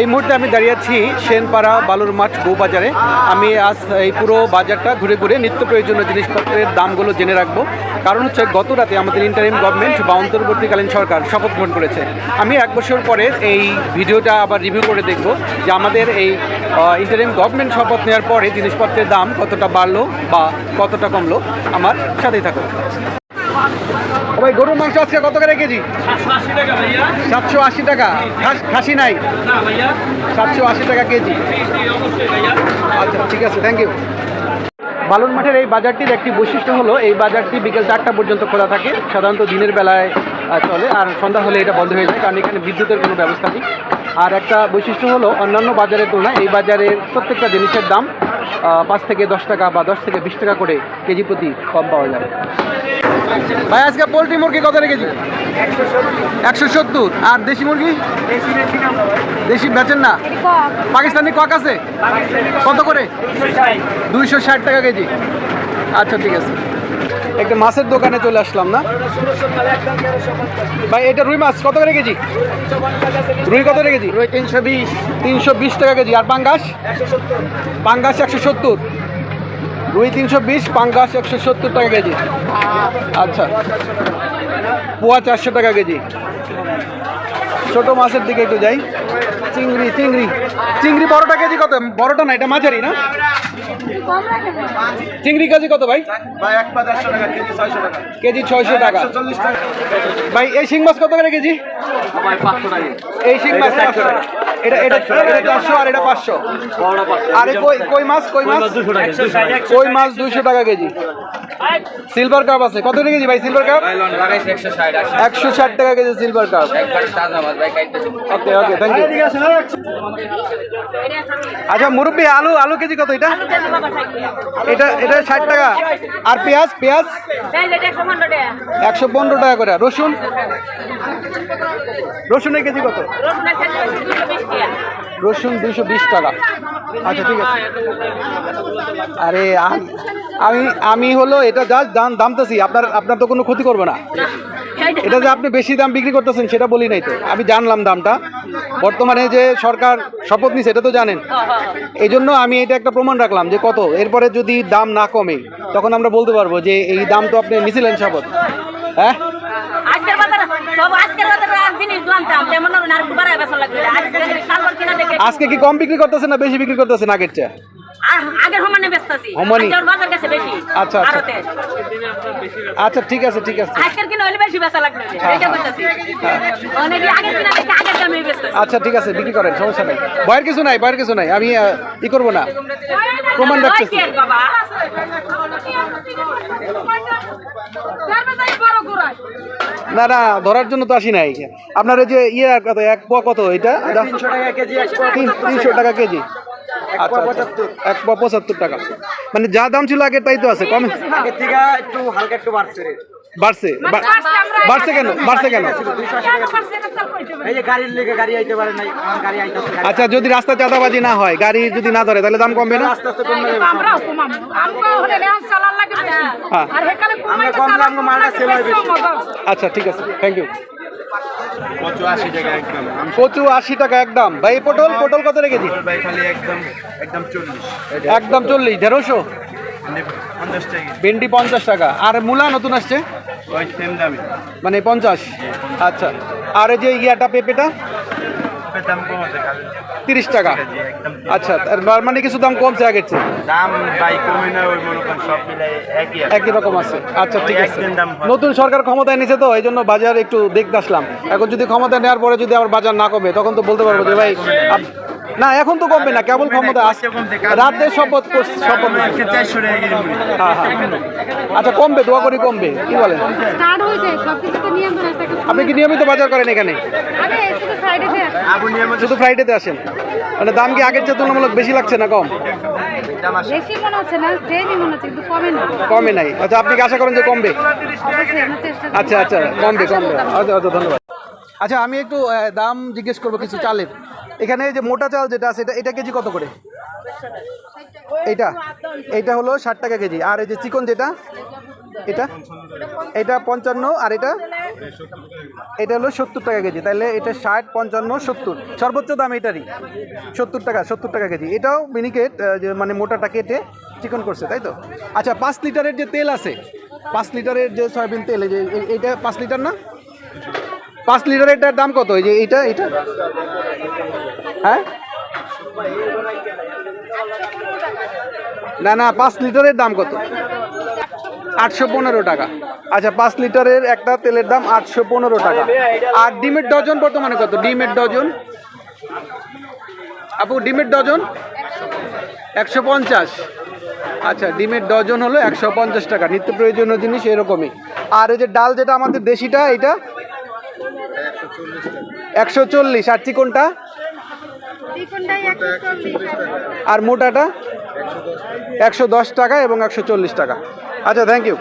এই মুহূর্তে আমি দাঁড়িয়ে আছি সেনপাড়া বালুর মাঠ বউবাজারে। আমি আজ এই পুরো বাজারটা ঘুরে ঘুরে নিত্য প্রয়োজনীয় জিনিসপত্রের দামগুলো জেনে রাখব। কারণ হচ্ছে গত রাতে আমাদের ইন্টারিম গভর্নমেন্ট বা অন্তর্বর্তীকালীন সরকার শপথ গ্রহণ করেছে। আমি এক বছর পরে এই ভিডিওটা আবার রিভিউ করে দেখব যে আমাদের এই ইন্টারিম গভর্নমেন্ট শপথ নেওয়ার পরে জিনিসপত্রের দাম কতটা বাড়লো বা কতটা কমলো। আমার সাথেই থাকো ও ভাই, গরুর মাংস আজকে কত করে কেজি? সাতশো আশি টাকা। খাস- নাই? সাতশো আশি টাকা কেজি। আচ্ছা ঠিক আছে থ্যাংক ইউ বালুর মাঠের এই বাজারটির একটি বৈশিষ্ট্য হলো, এই বাজারটি বিকেল চারটা পর্যন্ত খোলা থাকে। সাধারণত দিনের বেলায় চলে। আর সন্ধ্যা হলে এটা বন্ধ হয়ে যায়, কারণ এখানে বিদ্যুতের কোনো ব্যবস্থা নেই। আর একটা বৈশিষ্ট্য হলো, অন্যান্য বাজারের তুলনায় এই বাজারের প্রত্যেকটা জিনিসের দাম পাঁচ থেকে দশ টাকা বা দশ থেকে বিশ টাকা করে কেজি প্রতি কম পাওয়া যায়। ভাই আজকে পোলট্রি মুরগি কত রে কেজি একশো সত্তর। আর দেশি মুরগি? দেশি বেচেন না। পাকিস্তানি কক আছে? কত করে? দুইশো ষাট টাকা কেজি। আচ্ছা ঠিক আছে। একটা মাছের দোকানে চলে আসলাম না? ভাই এটা রুই মাছ কত করে কেজি? রুই কত করে কেজি? রুই তিনশো বিশ। তিনশো বিশ টাকা কেজি। আর পাঙ্গাস? পাঙ্গাস একশো সত্তর। রুই তিনশো বিশ পাঙ্গাস একশো সত্তর টাকা কেজি। আচ্ছা পোয়া চারশো টাকা কেজি। ছোট মাছের দিকে একটু যাই। চিংড়ি চিংড়ি চিংড়ি বড়টা কেজি কত? বড়টা না এটা মাঝারি না? চিংড়ি কেজি কত ভাই? কেজি ছয়শো টাকা। ভাই এই শিং মাছ কত করে কেজি? এই শিং মাছ পাঁচশো টাকা। এটা এটা এটা চারশো আর এটা পাঁচশো। আর কই কই মাছ কই মাছ কই মাছ দুইশো টাকা কেজি? সিলভার কাপ আছে। কত করে কেজি ভাই সিলভার কাপ একশো ষাট টাকা KG silver cup okay okay thank you আচ্ছা মুরব্বী আলু আলু কেজি কত এটা? এটা এটা ষাট টাকা। আর পেঁয়াজ পেঁয়াজ? একশো পনেরো টাকা করে। রসুন? রসুনের কেজি কত? রসুন দুশো বিশ টাকা। আচ্ছা ঠিক আছে। আরে আম- আমি হলো এটা জাস্ট দাম, দামতেছি। আপনার আপনার তো কোনো ক্ষতি করবে না। এটা যে আপনি বেশি দাম বিক্রি করতেছেন, সেটা বলি নাই তো। আমি জানলাম দামটা। বর্তমানে যে সরকার শপথ নিছে, এটা তো জানেন। এই জন্য আমি এটা একটা প্রমাণ রাখলাম যে কত। এরপরে যদি দাম না কমে, তখন আমরা বলতে পারব যে এই দাম তো আপনি নিছিলেন শপথ। হ্যাঁ? আজকের আজকের আজকে কি কম বিক্রি করতেছেন না বেশি বিক্রি করতেছেন আগের চেয়ে? আগের সমানে বেচতাছি সমানই? বাজার গেছে বেশি আচ্ছা, আচ্ছা। আচ্ছা ঠিক আছে ঠিক আছে। আজকের কিনা হইলে বেশি বেচা লাগবে এটা বলতাছি। অনেকে আগের কিনা দেখে আগের দামে বেচতাছি আচ্ছা ঠিক আছে বিক্রি করেন সমস্যা নাই। ভয়ের কিছু নাই ভয়ের কিছু নাই আমি ই করব না। প্রমাণ রাখতেছি। না না ধরার জন্য তো আসি নাই। আপনার ওই যে ইয়ে কত এক পোয়া কত এটা? তিনশো টাকা কেজি তিনশো টাকা। কেজি। আচ্ছা। এক পোয়া পঁচাত্তর টাকা। মানে যা দাম ছিল আগে তাই তো আছে কম থেকে একটু হালকা একটু বাড়ছে। বাড়ছে। বাড়ছে কেন? বাড়ছে কেন? এই যে গাড়ির লেগে গাড়ি আইতে পারে নাই আমার গাড়ি আইতেছে গাড়ি আচ্ছা যদি রাস্তা চাঁদাবাজি না হয় গাড়ি যদি না ধরে তাহলে দাম কমবে না। হ্যাঁ। হয়। আচ্ছা ঠিক আছে থ্যাংক ইউ কচু আশি টাকা একদম। ভাই পটল পটল কত রেখেছি? ভাই একদম একদম চল্লিশ। দেড়শো? ভেন্ডি পঞ্চাশ টাকা। আর মূলা নতুন আসছে? মানে পঞ্চাশ? আচ্ছা। আর এই যে ইয়াটা পেঁপেটা? তিরিশ টাকা। আচ্ছা তার মানে কিছু দাম কমছে আগের চেয়ে? দাম ভাই কমে না ওই মনে করেন সব মিলাই একই একই রকম আছে। আচ্ছা ঠিক আছে। হয়। নতুন সরকার ক্ষমতায় নিছে তো এই জন্য বাজার একটু দেখতে আসলাম। এখন যদি ক্ষমতা নেওয়ার পরে যদি আবার বাজার না কমে তখন তো বলতে পারব যে ভাই আপ- না এখন তো কমবে না কেবল ক্ষমতা আসছে রাতে শপথ করছে- শপথ। হ্যাঁ হ্যাঁ আচ্ছা কমবে দোয়া করি কমবে কি বলেন? আপনি কি নিয়মিত বাজার করেন এখানে? শুধু ফ্রাইডেতে আবু নিয়ে মধ্যে শুধু ফ্রাইডেতে আসেন? মানে দাম কি আগের চেয়ে তুলনামূলক বেশি লাগছে না কম? বেশি মনে হচ্ছে না সেমই মনে হচ্ছে কিন্তু কমে না। কমে নাই। আচ্ছা আপনি কি আশা করেন যে কমবে। আচ্ছা আচ্ছা কমবে কমবে। আচ্ছা আচ্ছা ধন্যবাদ। আচ্ছা আমি একটু দাম জিজ্ঞেস করব কিছু চালের। এখানে যে মোটা চাল যেটা আছে, এটা এটা কেজি কত করে? এইটা। এইটা হলো ষাট টাকা কেজি। আর এই যে চিকন যেটা, এটা? এটা পঞ্চান্ন, আর এটা? এটা হলো সত্তর টাকা কেজি। তাহলে এটা ষাট, পঞ্চান্ন, সত্তর। সর্বোচ্চ দাম এটারই সত্তর টাকা সত্তর টাকা কেজি। এটাও মিনিকেট মানে মোটাটা কেটে চিকন করছে, তাই তো? আচ্ছা পাঁচ লিটারের যে তেল আছে, পাঁচ লিটারের যে সয়াবিন তেল যে এইটা পাঁচ লিটার না? পাঁচ লিটারেরটার দাম কত? এই যে এইটা এটা হ্যাঁ? না না, পাঁচ লিটারের দাম কত? আটশো পনেরো টাকা। আচ্ছা পাঁচ লিটারের একটা তেলের দাম আটশো পনেরো টাকা। আর ডিমের ডজন বর্তমানে কত? ডিমের ডজন? আপু, ডিমের ডজন? একশো পঞ্চাশ। আচ্ছা ডিমের ডজন হলো একশো পঞ্চাশ টাকা। নিত্য প্রয়োজনীয় জিনিস এরকমই। আর এই যে ডাল যেটা আমাদের দেশিটা এটা একশো চল্লিশ। আর চিকনটা? আর মোটাটা? একশো দশ টাকা এবং একশো চল্লিশ টাকা। আচ্ছা থ্যাংক ইউ